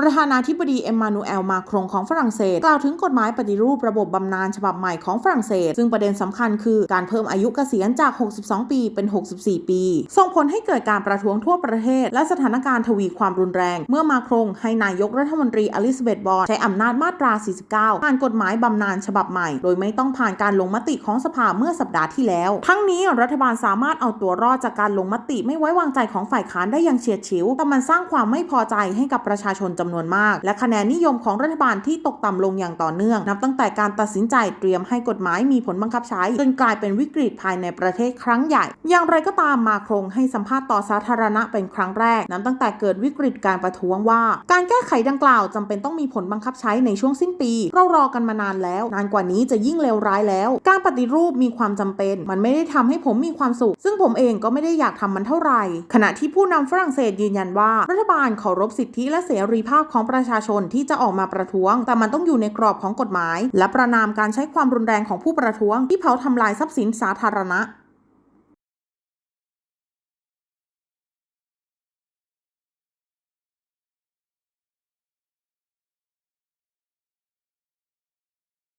ประธานาธิบดีเอ็มมานูเอลมาครงของฝรั่งเศส กล่าวถึงกฎหมายปฏิรูประบบบำนาญฉบับใหม่ของฝรั่งเศส ซึ่งประเด็นสำคัญคือการเพิ่มอายุเกษียณจาก 62 ปีเป็น 64 ปี ส่งผลให้เกิดการประท้วงทั่วประเทศ และสถานการณ์ทวีความรุนแรง เมื่อมาครงให้นายกรัฐมนตรีอลิซาเบธบอร์นใช้อำนาจมาตรา 49 ผ่านกฎหมายบำนาญฉบับใหม่ โดยไม่ต้องผ่านการลงมติของสภาเมื่อสัปดาห์ที่แล้ว ทั้งนี้รัฐบาลสามารถเอาตัวรอดจากการลงมติไม่ไว้วางใจของฝ่ายค้านได้อย่างเฉียดฉิวแต่มันสร้างความไม่พอใจให้กับประชาชนจำนวนมาก และคะแนนนิยมของรัฐบาลที่ตกต่ำลงอย่างต่อเนื่อง นับตั้งแต่การตัดสินใจเตรียมให้กฎหมายมีผลบังคับใช้จนกลายเป็นวิกฤตภายในประเทศครั้งใหญ่ อย่างไรก็ตามมาครงให้สัมภาษณ์ต่อสาธารณะเป็นครั้งแรก นับตั้งแต่เกิดวิกฤตการประท้วงว่า การแก้ไขดังกล่าวจำเป็นต้องมีผลบังคับใช้ในช่วงสิ้นปี เรารอกันมานานแล้ว นานกว่านี้จะยิ่งเลวร้ายแล้ว การปฏิรูปมีความจำเป็น มันไม่ได้ทำให้ผมมีความสุข ซึ่งผมเองก็ไม่ได้อยากทำมันเท่าไหร่ ขณะที่ผู้นำฝรั่งเศสยืนยันว่ารัฐบาลเคารพสิทธิและเสรีภาพของประชาชนที่จะออกมาประท้วง แต่มันต้องอยู่ในกรอบของกฎหมาย และประนามการใช้ความรุนแรงของผู้ประท้วงที่เผาทำลายทรัพย์สินสาธารณะ